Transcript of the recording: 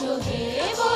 হে